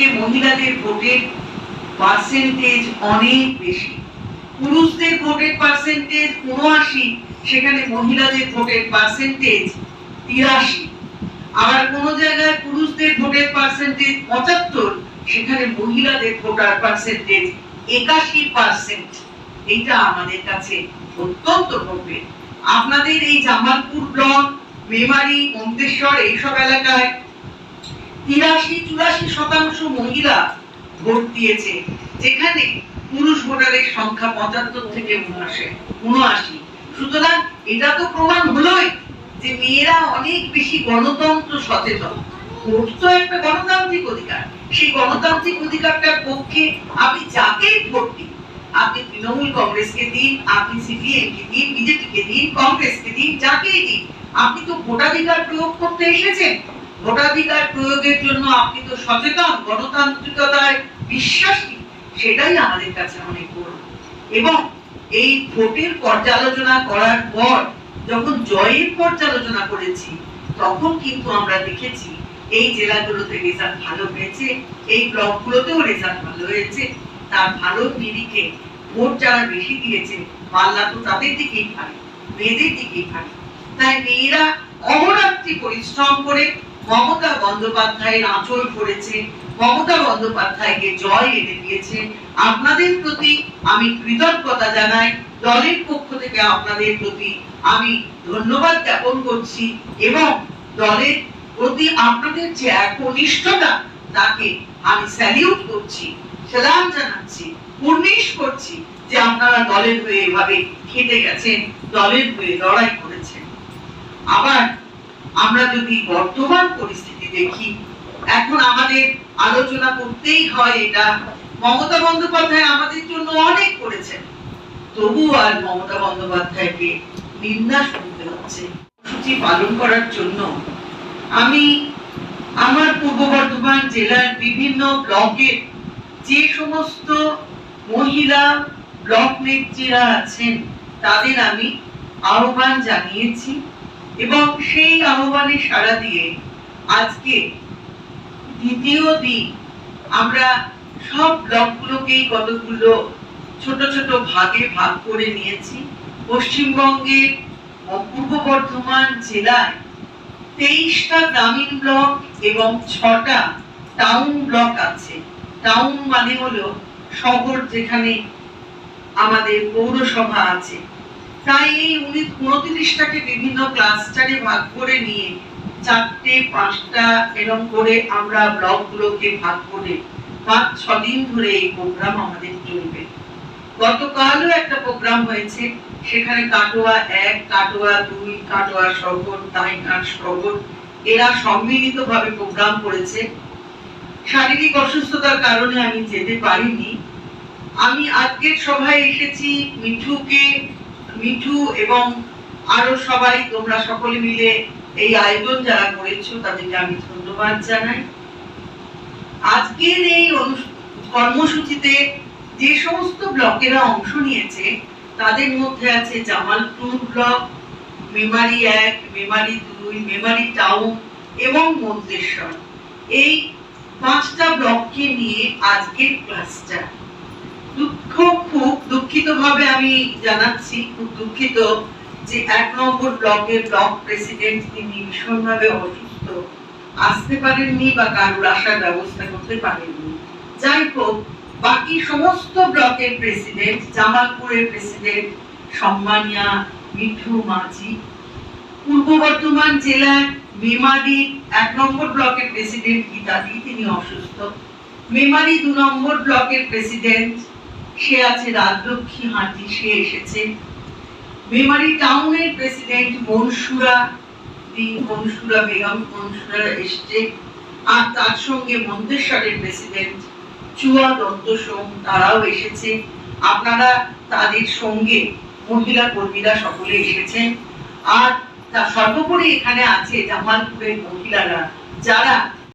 থেকে মহিলাদের ভোটের পার্সেন্টেজ অনেক বেশি। পুরুষদের ভোটের পার্সেন্টেজ উনআশি, সেখানে মহিলাদের ভোটের পার্সেন্টেজ তিরাশি। আবার কোন জায়গায় পুরুষদের ভোটের পার্সেন্টেজ পঁচাত্তর, সেখানে মহিলাদের ভোটার পার্সেন্টেজ একাশি পার্সেন্ট এটা আমাদের কাছে অত্যন্ত গর্বের আপনাদের এই জামালপুর ব্লক, মেমারি, মন্তেশ্বর, এইসব এলাকায় তিরাশি, চুরাশি শতাংশ মহিলা ভোট দিয়েছে, যেখানে পুরুষ ভোটারের সংখ্যা পঁচাত্তর থেকে উনআশি উনআশি। সুতরাং এটা তো প্রমাণ হলোই যে মেয়েরা অনেক বেশি গণতন্ত্র সচেতন। ভোট তো একটা গণতান্ত্রিক অধিকার। সেই গণতান্ত্রিক অধিকারটার পক্ষে আপনি যাকেই ভোট দিন আপনি তৃণমূল কংগ্রেসকে দিন, আপনি সিপিএম কে দিন বিজেপি কে দিন, কংগ্রেসকে দিন, যাকেই দিন, আপনি তো ভোটাধিকার প্রয়োগ করতে এসেছেন। ভোটাধিকার প্রয়োগের জন্য আপনি তো সচেতন, গণতান্ত্রিকতায় বিশ্বাসী, সেটাই আমাদের কাছে অনেক বড়। এবং এই ভোটের পর্যালোচনা করার পর যখন জয়ের পর্যালোচনা করেছি, তখন কিন্তু আমরা দেখেছি এই জেলাগুলোতে রেজাল্ট ভালো হয়েছে, এই ব্লকগুলোতেও রেজাল্ট ভালো হয়েছে। তার ভালো নিরিখে ভোট যারা বেশি দিয়েছে, পাল্লা তো তাদের দিকেই ভালো মেয়েদের দিকেই ভালো তাই মেয়েরা অহরাত্রি পরিশ্রম করে মমতা বন্দ্যোপাধ্যায়ের আঁচল পড়েছে, মমতা বন্দ্যোপাধ্যায়কে জয় এনে দিয়েছে। আপনাদের প্রতি আমি কৃতজ্ঞতা জানাই, দলের পক্ষ থেকে আপনাদের প্রতি আমি ধন্যবাদ জ্ঞাপন করছি এবং দলের প্রতি আপনাদের যে একনিষ্ঠতা, তাকে আমি স্যালিউট করছি, সালাম জানাচ্ছি উর্নিশ করছি যে আপনারা দলের হয়ে এভাবে খেটে গেছেন, দলের হয়ে লড়াই করেছেন। আবার আমরা যদি বর্তমান পরিস্থিতি দেখি, এখন আমাদের আলোচনা করতেই হয় এটা। মমতা বন্দ্যোপাধ্যায় আমাদের জন্য অনেক করেছেন। তবু আর মমতা বন্দ্যোপাধ্যায়কে নিন্দা শুনতে হচ্ছে। সূচি পালন করার জন্য আমি আমার পূর্ব বর্ধমান জেলার বিভিন্ন ব্লকের যে সমস্ত মহিলা ব্লক নেত্রীরা আছেন, তাদের আমি আহ্বান জানিয়েছি। এবং সেই আহ্বানে সাড়া দিয়ে আজকে দ্বিতীয় দিন আমরা সব ব্লকগুলোকেই কতগুলো ছোট ছোট ভাগে ভাগ করে নিয়েছি। পশ্চিমবঙ্গের পূর্ব বর্ধমান জেলায় তেইশটা গ্রামীণ ব্লক এবং ছটা টাউন ব্লক আছে। টাউন মানে হলো শহর যেখানে আমাদের পৌরসভা আছে। তাই এই উনি উনত্রিশটাকে বিভিন্ন ক্লাস্টারে ভাগ করে নিয়ে চারটে, পাঁচটা এরকম করে আমরা ব্লকগুলোকে ভাগ করে পাঁচ ধরে এই প্রোগ্রাম আমাদের চলবে। গতকালও একটা প্রোগ্রাম হয়েছে, সেখানে কাটোয়া এক, কাটোয়া দুই, কাটোয়া শহর শহর এরা সম্মিলিত ভাবে প্রোগ্রাম করেছে। শারীরিক অসুস্থতার কারণে আমি যেতে পারিনি। আমি আজকের সভায় এসেছি মিঠুকে মিঠু এবং আরও সবাই, তোমরা সকলে মিলে এই আয়োজন যারা করেছ, তাদেরকে আমি ধন্যবাদ জানাই। আজকের এই কর্মসূচিতে যে সমস্ত ব্লকেরা অংশ নিয়েছে, তাদের মধ্যে আছে জামালপুর ব্লক, মেমারি এক, মেমারি দুই, মেমারি টাউন এবং মন্তেশ্বর। এই পাঁচটা ব্লককে নিয়ে আজকের ক্লাসটা। দুঃখ, খুব দুঃখিত ভাবে আমি জানাচ্ছি, খুব দুঃখিত যে এক নম্বর ব্লকের ব্লক প্রেসিডেন্ট তিনি ভীষণভাবে অসুস্থ। আসতে পারেননি বা কারোর আসার ব্যবস্থা করতে পারেননি। যাই হোক, বাকি সমস্ত ব্লকের প্রেসিডেন্ট, জামালপুরের প্রেসিডেন্ট, সম্মানিয়া মিঠু মাঝি, পূর্ব বর্ধমান জেলার মেমারি এক নম্বর ব্লকের প্রেসিডেন্ট গীতাদি, তিনি অসুস্থ। মেমারি দু নম্বর ব্লকের প্রেসিডেন্ট সে আছে রাজলক্ষ্মী হাঁটি সে এসেছে। মেমারি টাউনের প্রেসিডেন্ট মনসুরা মনসুরা বেগম, মনসুরা এসছে। আর তার সঙ্গে মন্তেশ্বরের প্রেসিডেন্ট চুয়া দত্ত সোম, তারাও এসেছে। আপনারা তাদের সঙ্গে মহিলা কর্মীরা সকলে এসেছেন। আর সর্বোপরি এখানে আছে জামালপুরের মহিলারা। যারা